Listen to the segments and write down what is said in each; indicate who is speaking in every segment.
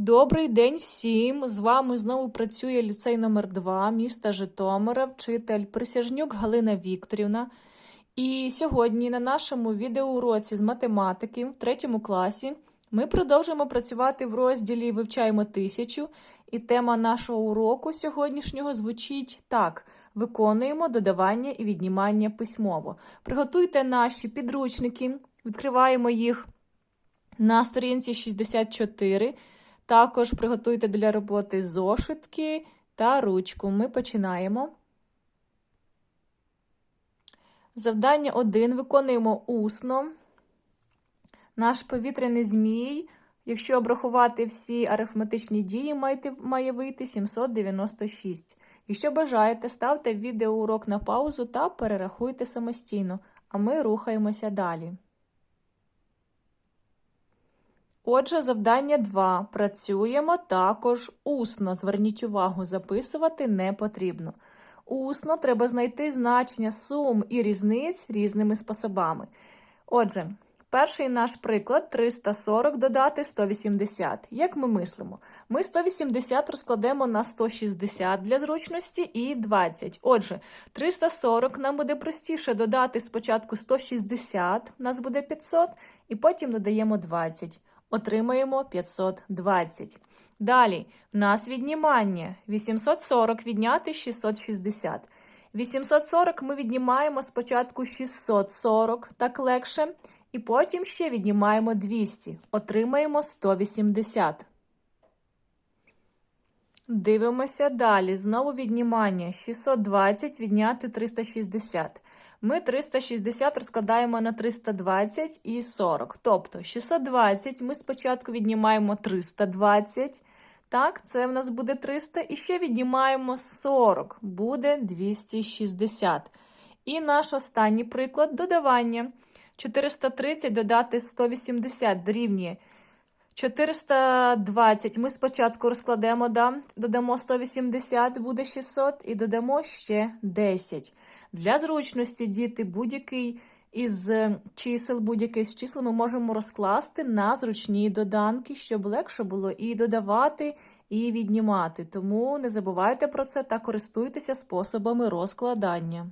Speaker 1: Добрий день всім! З вами знову працює ліцей номер 2 міста Житомира, вчитель Присяжнюк Галина Вікторівна. І сьогодні на нашому відеоуроці з математики в третьому класі ми продовжуємо працювати в розділі Вивчаємо тисячу. І тема нашого уроку сьогоднішнього звучить так: виконуємо додавання і віднімання письмово. Приготуйте наші підручники, відкриваємо їх на сторінці 64. Також приготуйте для роботи зошитки та ручку. Ми починаємо. Завдання 1 виконуємо усно. Наш повітряний змій, якщо обрахувати всі арифметичні дії, має вийти 796. Якщо бажаєте, ставте відеоурок на паузу та перерахуйте самостійно, а ми рухаємося далі. Отже, завдання 2. Працюємо також усно. Зверніть увагу, записувати не потрібно. Усно треба знайти значення сум і різниць різними способами. Отже, перший наш приклад 340 додати 180. Як ми мислимо? Ми 180 розкладемо на 160 для зручності і 20. Отже, 340 нам буде простіше додати спочатку 160, у нас буде 500, і потім додаємо 20 отримаємо 520. Далі в нас віднімання 840 відняти 660. 840 ми віднімаємо спочатку 640, так легше, і потім ще віднімаємо 200, отримаємо 180. Дивимося далі. Знову віднімання 620 відняти 360. Ми 360 розкладаємо на 320 і 40. Тобто 620 ми спочатку віднімаємо 320. Так, це в нас буде 300. І ще віднімаємо 40, буде 260. І наш останній приклад додавання. 430 додати 180 дорівнює 420. Ми спочатку розкладемо, да, додамо 180, буде 600, і додамо ще 10. Для зручності діти будь-який із чисел, будь-який з чисел ми можемо розкласти на зручні доданки, щоб легше було і додавати, і віднімати. Тому не забувайте про це та користуйтеся способами розкладання.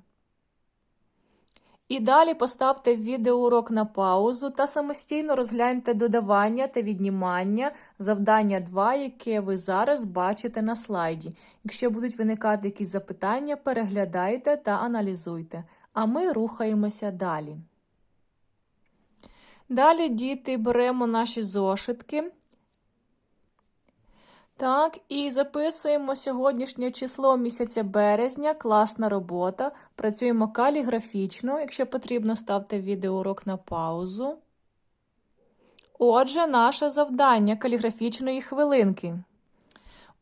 Speaker 1: І далі поставте відеоурок на паузу та самостійно розгляньте додавання та віднімання завдання 2, яке ви зараз бачите на слайді. Якщо будуть виникати якісь запитання, переглядайте та аналізуйте. А ми рухаємося далі. Далі, діти, беремо наші зошитки так, і записуємо сьогоднішнє число місяця березня, класна робота. Працюємо каліграфічно. Якщо потрібно, ставте відеоурок на паузу. Отже, наше завдання каліграфічної хвилинки.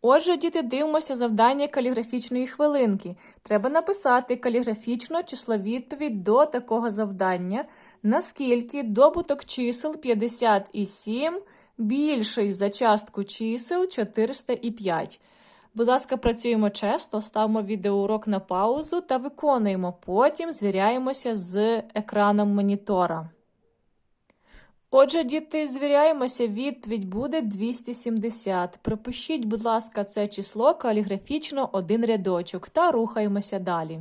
Speaker 1: Отже, діти, дивимося завдання каліграфічної хвилинки. Треба написати каліграфічно число відповідь до такого завдання, наскільки добуток чисел 57 більший за частку чисел 405. Будь ласка, працюємо чесно, ставимо відеоурок на паузу та виконуємо. Потім звіряємося з екраном монітора. Отже, діти, звіряємося, відповідь буде 270. Пропишіть, будь ласка, це число каліграфічно один рядочок та рухаємося далі.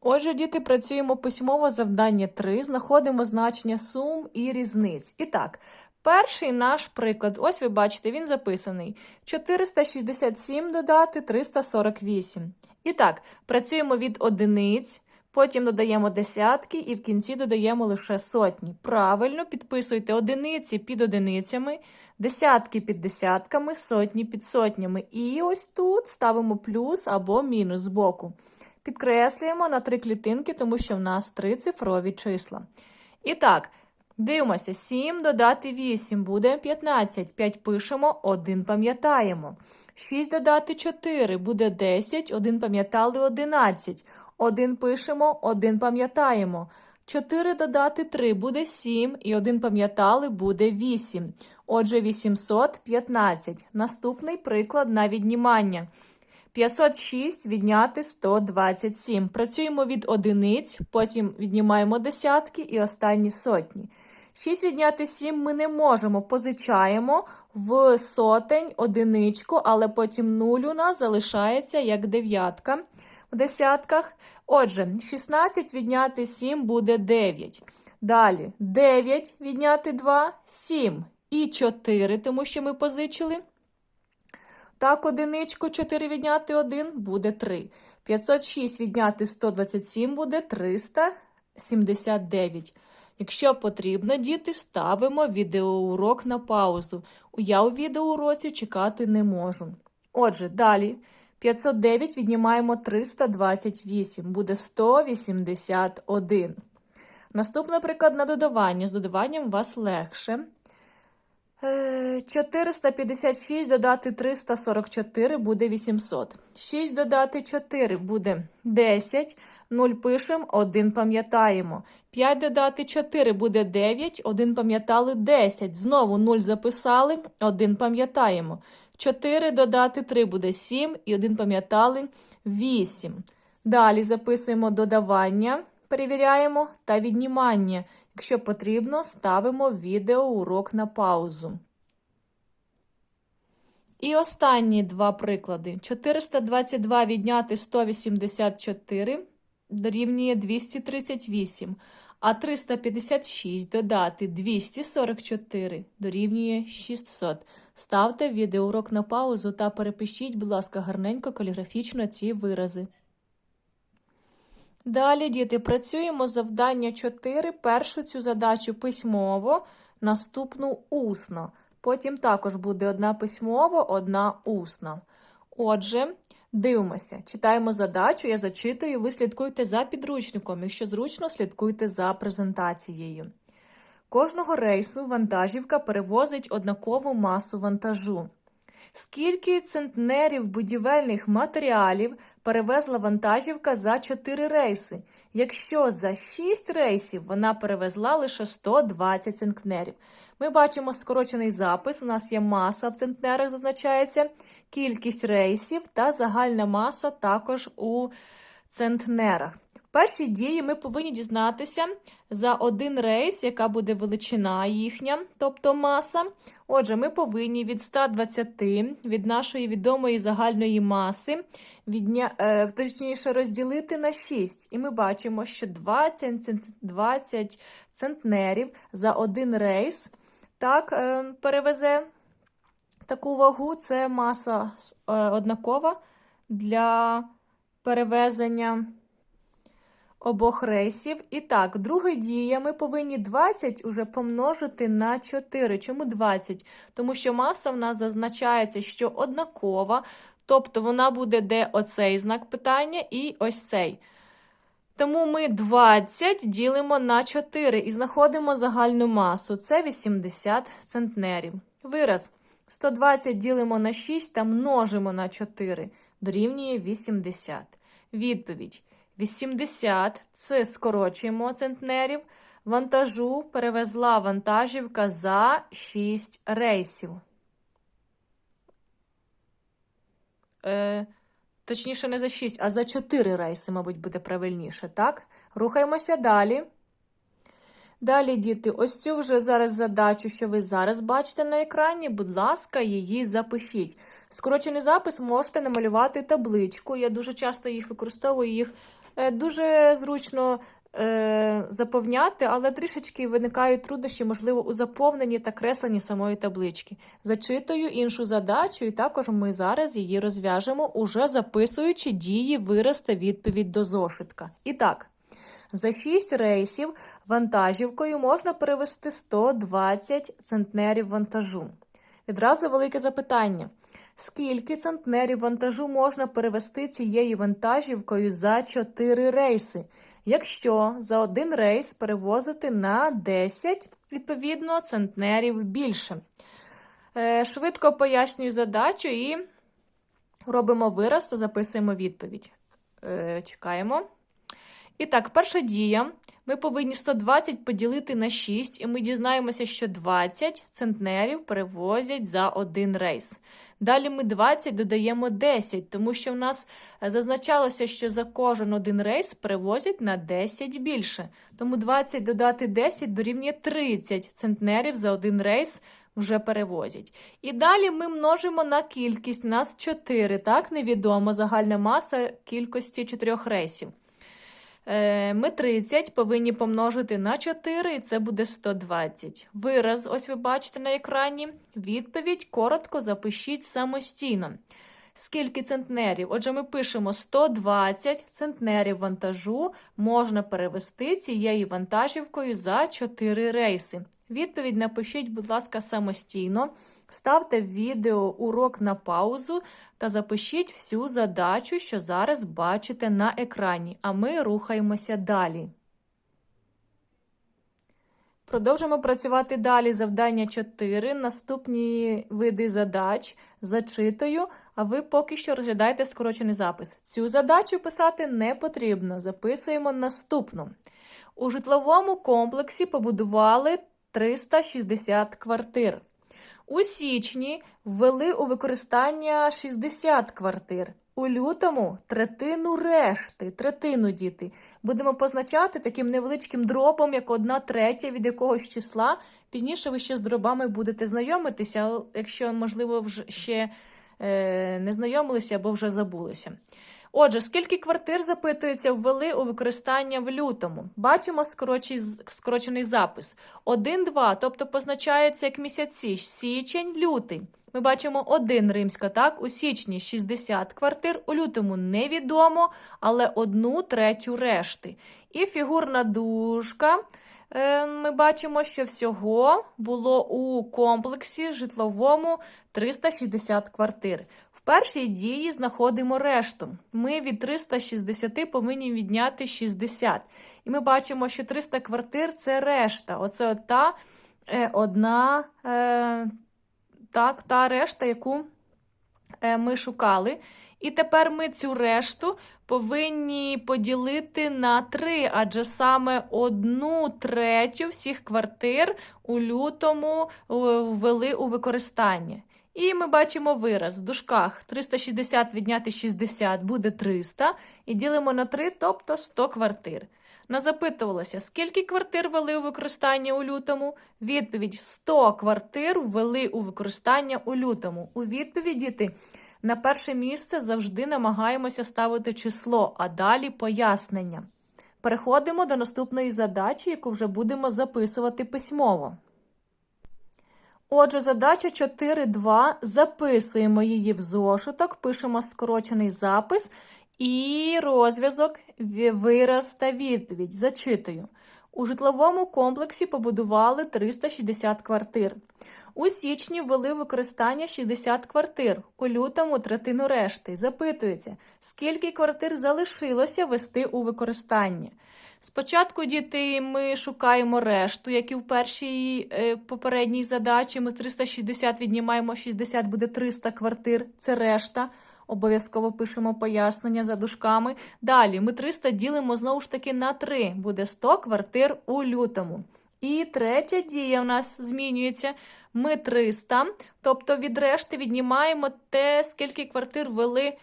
Speaker 1: Отже, діти, працюємо письмово завдання 3, знаходимо значення сум і різниць. І так, Перший наш приклад, ось ви бачите, він записаний: 467 додати 348. І так, працюємо від одиниць, потім додаємо десятки і в кінці додаємо лише сотні. Правильно підписуйте одиниці під одиницями, десятки під десятками, сотні під сотнями. І ось тут ставимо плюс або мінус збоку. Підкреслюємо на три клітинки, тому що в нас три цифрові числа. І так. Дивимося, 7 додати 8 буде 15. 5 пишемо, 1 пам'ятаємо. 6 додати 4 буде 10, 1 пам'ятали 11. 1 пишемо, 1 пам'ятаємо. 4 додати 3 буде 7, і 1 пам'ятали буде 8. Отже, 815. Наступний приклад на віднімання. 506 відняти 127. Працюємо від одиниць, потім віднімаємо десятки і останні сотні. 6 відняти 7 ми не можемо. Позичаємо в сотень одиничку, але потім 0 у нас залишається як дев'ятка в десятках. Отже, 16 відняти 7 буде 9. Далі 9 відняти 2 7 і 4, тому що ми позичили. Так, одиничку 4 відняти 1 буде 3. 506 відняти 127 буде 379. Якщо потрібно, діти, ставимо відеоурок на паузу. Я у відеоуроці чекати не можу. Отже, далі 509 віднімаємо 328, буде 181. Наступний приклад на додавання. З додаванням у вас легше. Е, 456 додати 344 буде 800. 6 додати 4 буде 10. 0 пишемо, 1 пам'ятаємо. 5 додати 4 буде 9, 1 пам'ятали 10. Знову 0 записали, 1 пам'ятаємо. 4 додати 3 буде 7 і 1 пам'ятали 8. Далі записуємо додавання, перевіряємо та віднімання. Якщо потрібно, ставимо відеоурок на паузу. І останні два приклади. 422 відняти 184 дорівнює 238, а 356 додати 244 дорівнює 600. Ставте відеоурок на паузу та перепишіть, будь ласка, гарненько каліграфічно ці вирази. Далі, діти, працюємо завдання 4. Першу цю задачу письмово, наступну усно. Потім також буде одна письмово, одна усна. Отже, дивимося, читаємо задачу, я зачитую, ви слідкуйте за підручником. Якщо зручно, слідкуйте за презентацією. Кожного рейсу вантажівка перевозить однакову масу вантажу. Скільки центнерів будівельних матеріалів перевезла вантажівка за 4 рейси, якщо за 6 рейсів вона перевезла лише 120 центнерів? Ми бачимо скорочений запис. У нас є маса в центнерах, зазначається, кількість рейсів та загальна маса також у центнерах. В першій дії ми повинні дізнатися за один рейс, яка буде величина їхня, тобто маса. Отже, ми повинні від 120 від нашої відомої загальної маси відня... е, точніше розділити на 6. І ми бачимо, що 20, 20 центнерів за один рейс так, е, перевезе таку вагу. Це маса е, однакова для перевезення обох рейсів. І так, друга дія ми повинні 20 уже помножити на 4. Чому 20? Тому що маса в нас зазначається, що однакова, тобто вона буде де оцей знак питання і ось цей. Тому ми 20 ділимо на 4 і знаходимо загальну масу. Це 80 центнерів. Вираз 120 ділимо на 6 та множимо на 4. Дорівнює 80. Відповідь. 80 це скорочуємо центнерів. Вантажу перевезла вантажівка за 6 рейсів. Е, точніше, не за 6, а за 4 рейси, мабуть, буде правильніше, так? Рухаємося далі. Далі, діти, ось цю вже зараз задачу, що ви зараз бачите на екрані, будь ласка, її запишіть. Скорочений запис можете намалювати табличку. Я дуже часто їх використовую, їх дуже зручно е, заповняти, але трішечки виникають труднощі, можливо, у заповненні та кресленні самої таблички. Зачитую іншу задачу, і також ми зараз її розв'яжемо, уже записуючи дії вираз та відповідь до зошитка. І так. За 6 рейсів вантажівкою можна перевести 120 центнерів вантажу. Відразу велике запитання. Скільки центнерів вантажу можна перевести цією вантажівкою за 4 рейси, якщо за один рейс перевозити на 10, відповідно, центнерів більше? Е, швидко пояснюю задачу і робимо вираз та записуємо відповідь. Е, чекаємо. І так, перша дія. Ми повинні 120 поділити на 6, і ми дізнаємося, що 20 центнерів перевозять за один рейс. Далі ми 20 додаємо 10, тому що в нас е, зазначалося, що за кожен один рейс перевозять на 10 більше. Тому 20 додати 10 дорівнює 30 центнерів за один рейс вже перевозять. І далі ми множимо на кількість. Нас 4, так, невідомо загальна маса кількості 4 рейсів. Е, Ми 30 повинні помножити на 4, і це буде 120. Вираз, ось ви бачите на екрані. Відповідь коротко запишіть самостійно. Скільки центнерів? Отже, ми пишемо 120 центнерів вантажу можна перевести цією вантажівкою за 4 рейси. Відповідь напишіть, будь ласка, самостійно. Ставте відео урок на паузу та запишіть всю задачу, що зараз бачите на екрані, а ми рухаємося далі. Продовжимо працювати далі. Завдання 4. Наступні види задач зачитую, а ви поки що розглядаєте скорочений запис. Цю задачу писати не потрібно. Записуємо наступну. У житловому комплексі побудували 360 квартир. У січні ввели у використання 60 квартир. У лютому третину решти, третину діти. Будемо позначати таким невеличким дробом, як одна третя від якогось числа. Пізніше ви ще з дробами будете знайомитися, якщо, можливо, вже ще е, не знайомилися або вже забулися. Отже, скільки квартир, запитується, ввели у використання в лютому? Бачимо скорочений запис. 1-2, тобто позначається як місяці, січень, лютий. Ми бачимо 1 римська, так? У січні 60 квартир, у лютому невідомо, але одну третю решти. І фігурна дужка. Е, Ми бачимо, що всього було у комплексі житловому 360 квартир. В першій дії знаходимо решту. Ми від 360 повинні відняти 60. І ми бачимо, що 300 квартир це решта. Оце от та е, одна е, так, та решта, яку е, ми шукали. І тепер ми цю решту повинні поділити на 3, адже саме одну третю всіх квартир у лютому е, ввели у використання. І ми бачимо вираз в дужках 360 відняти 60 буде 300. І ділимо на 3, тобто 100 квартир. Назапитувалося, скільки квартир ввели у використання у лютому? Відповідь 100 квартир ввели у використання у лютому. У відповіді на перше місце завжди намагаємося ставити число, а далі пояснення. Переходимо до наступної задачі, яку вже будемо записувати письмово. Отже, задача 4.2. Записуємо її в зошиток, пишемо скорочений запис і розв'язок, вираз та відповідь. Зачитую. У житловому комплексі побудували 360 квартир. У січні ввели використання 60 квартир, у лютому третину решти. Запитується, скільки квартир залишилося ввести у використання. Спочатку, діти, ми шукаємо решту, як і в першій е, попередній задачі. Ми 360 віднімаємо 60, буде 300 квартир. Це решта. Обов'язково пишемо пояснення за дужками. Далі ми 300 ділимо знову ж таки на 3. Буде 100 квартир у лютому. І третя дія в нас змінюється. Ми 300, тобто від решти віднімаємо те, скільки квартир ввели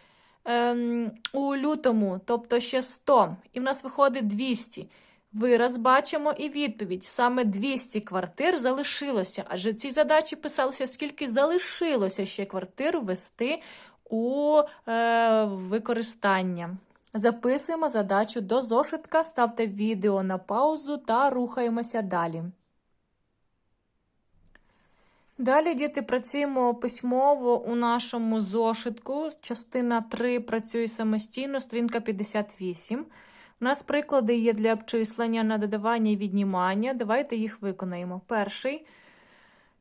Speaker 1: ем, у лютому, тобто ще 100. І в нас виходить 200. Вираз бачимо і відповідь. Саме 200 квартир залишилося. Адже в цій задачі писалося, скільки залишилося ще квартир ввести у е, використання. Записуємо задачу до зошитка, ставте відео на паузу та рухаємося далі. Далі, діти, працюємо письмово у нашому зошитку. Частина 3 працює самостійно, стрінка 58. У нас приклади є для обчислення на додавання і віднімання. Давайте їх виконаємо. Перший.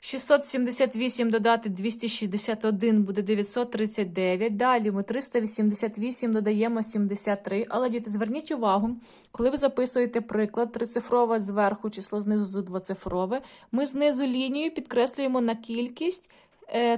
Speaker 1: 678 додати 261 буде 939. Далі ми 388 додаємо 73. Але, діти, зверніть увагу, коли ви записуєте приклад, трицифрове зверху, число знизу двоцифрове, ми знизу лінією підкреслюємо на кількість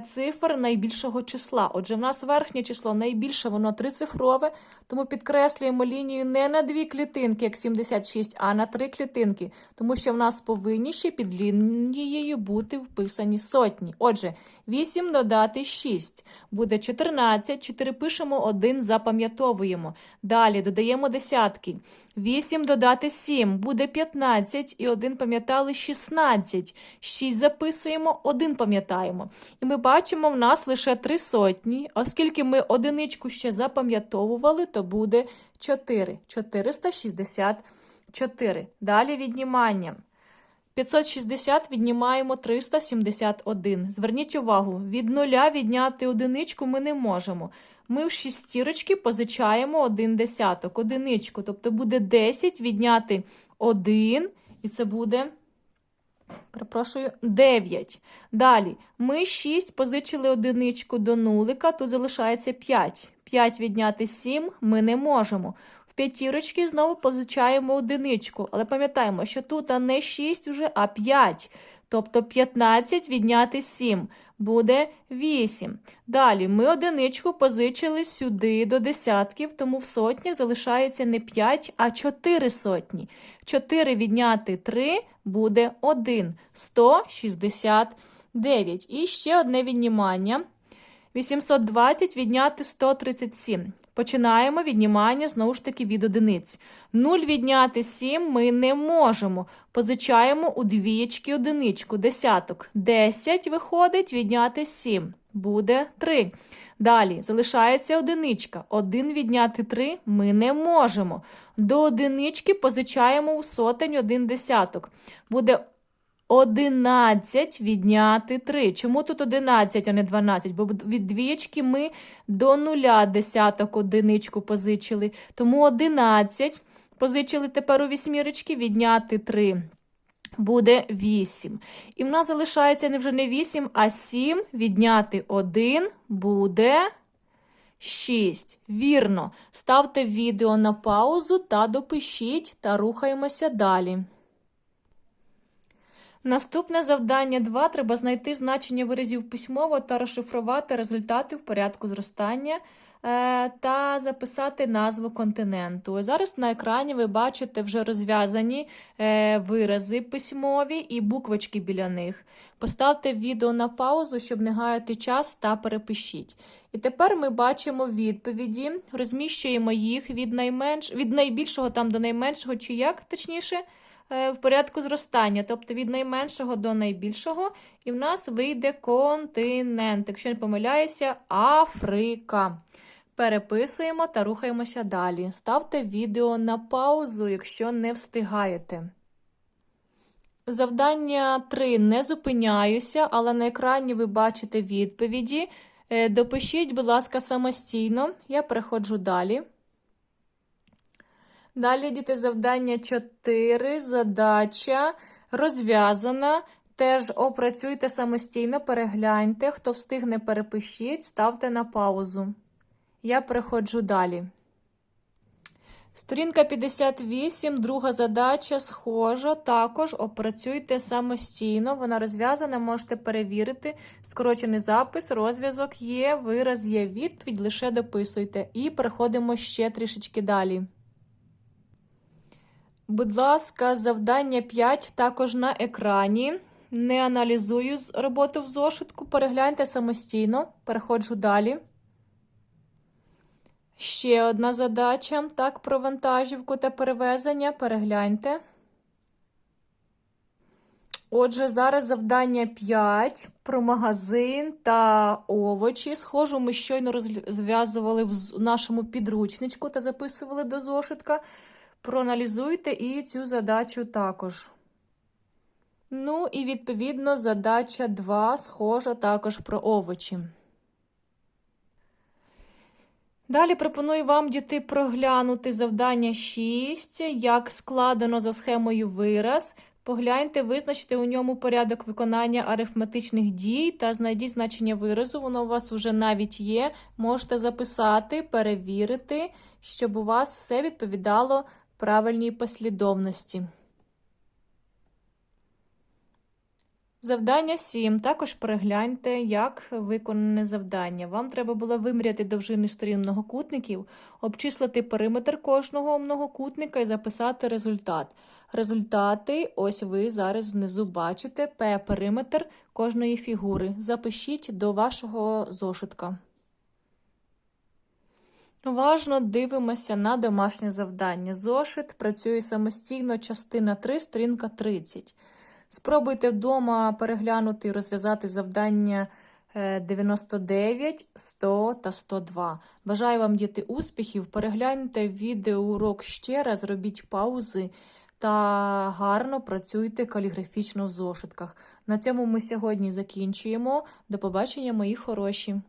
Speaker 1: цифр найбільшого числа. Отже, в нас верхнє число найбільше, воно трицифрове, тому підкреслюємо лінію не на дві клітинки, як 76, а на три клітинки, тому що в нас повинні ще під лінією бути вписані сотні. Отже, 8 додати 6 буде 14, 4 пишемо, 1 запам'ятовуємо. Далі додаємо десятки. 8 додати 7 буде 15 і 1 пам'ятали 16. 6 записуємо, 1 пам'ятаємо. І ми бачимо, в нас лише 3 сотні. Оскільки ми одиничку ще запам'ятовували, то буде 4. 464. Далі віднімання. 560 віднімаємо 371. Зверніть увагу, від нуля відняти одиничку ми не можемо. Ми в шістірочки позичаємо один десяток, одиничку. Тобто буде 10 відняти 1, і це буде, перепрошую, 9. Далі, ми 6 позичили одиничку до нулика, тут залишається 5. 5 відняти 7 ми не можемо. П'ятірочки знову позичаємо одиничку, але пам'ятаємо, що тут не 6 вже, а 5. Тобто 15 відняти 7 буде 8. Далі ми одиничку позичили сюди до десятків, тому в сотнях залишається не 5, а 4 сотні. 4 відняти 3 буде 1. 169. І ще одне віднімання. 820 відняти 137. Починаємо віднімання знову ж таки від одиниць. 0 відняти 7 ми не можемо. Позичаємо у двієчки одиничку, десяток. 10 виходить відняти 7. Буде 3. Далі залишається одиничка. 1 відняти 3 ми не можемо. До одинички позичаємо у сотень один десяток. Буде 11 відняти 3. Чому тут 11, а не 12? Бо від двієчки ми до нуля десяток одиничку позичили. Тому 11 позичили тепер у вісьмірочки відняти 3. Буде 8. І в нас залишається не вже не 8, а 7 відняти 1 буде 6. Вірно. Ставте відео на паузу та допишіть, та рухаємося далі. Наступне завдання 2. Треба знайти значення виразів письмово та розшифрувати результати в порядку зростання е, та записати назву континенту. Зараз на екрані ви бачите вже розв'язані е, вирази письмові і буквочки біля них. Поставте відео на паузу, щоб не гаяти час та перепишіть. І тепер ми бачимо відповіді, розміщуємо їх від найменш... від найбільшого там до найменшого, чи як точніше. Е, в порядку зростання, тобто від найменшого до найбільшого, і в нас вийде континент. Якщо не помиляюся, Африка. Переписуємо та рухаємося далі. Ставте відео на паузу, якщо не встигаєте. Завдання 3 не зупиняюся, але на екрані ви бачите відповіді. Е, допишіть, будь ласка, самостійно. Я переходжу далі. Далі діти завдання 4. Задача розв'язана. Теж опрацюйте самостійно, перегляньте. Хто встигне, перепишіть, ставте на паузу. Я переходжу далі. Сторінка 58, друга задача схожа. Також опрацюйте самостійно. Вона розв'язана, можете перевірити. Скорочений запис, розв'язок є, вираз є відповідь, лише дописуйте. І переходимо ще трішечки далі. Будь ласка, завдання 5 також на екрані. Не аналізую роботу в зошитку. Перегляньте самостійно. Переходжу далі. Ще одна задача. Так, про вантажівку та перевезення. Перегляньте. Отже, зараз завдання 5 про магазин та овочі. Схожу, ми щойно розв'язували в нашому підручничку та записували до зошитка. Проаналізуйте і цю задачу також. Ну, і, відповідно, задача 2 схожа також про овочі. Далі пропоную вам, діти, проглянути завдання 6, як складено за схемою вираз. Погляньте, визначте у ньому порядок виконання арифметичних дій та знайдіть значення виразу. Воно у вас вже навіть є. Можете записати, перевірити, щоб у вас все відповідало правильній послідовності. Завдання 7. Також перегляньте, як виконане завдання. Вам треба було виміряти довжини сторін многокутників, обчислити периметр кожного многокутника і записати результат. Результати, ось ви зараз внизу бачите, П периметр кожної фігури. Запишіть до вашого зошитка. Уважно дивимося на домашнє завдання. Зошит працює самостійно, частина 3, сторінка 30. Спробуйте вдома переглянути і розв'язати завдання е, 99, 100 та 102. Бажаю вам, діти, успіхів. Перегляньте відеоурок ще раз, робіть паузи та гарно працюйте каліграфічно в зошитках. На цьому ми сьогодні закінчуємо. До побачення, мої хороші!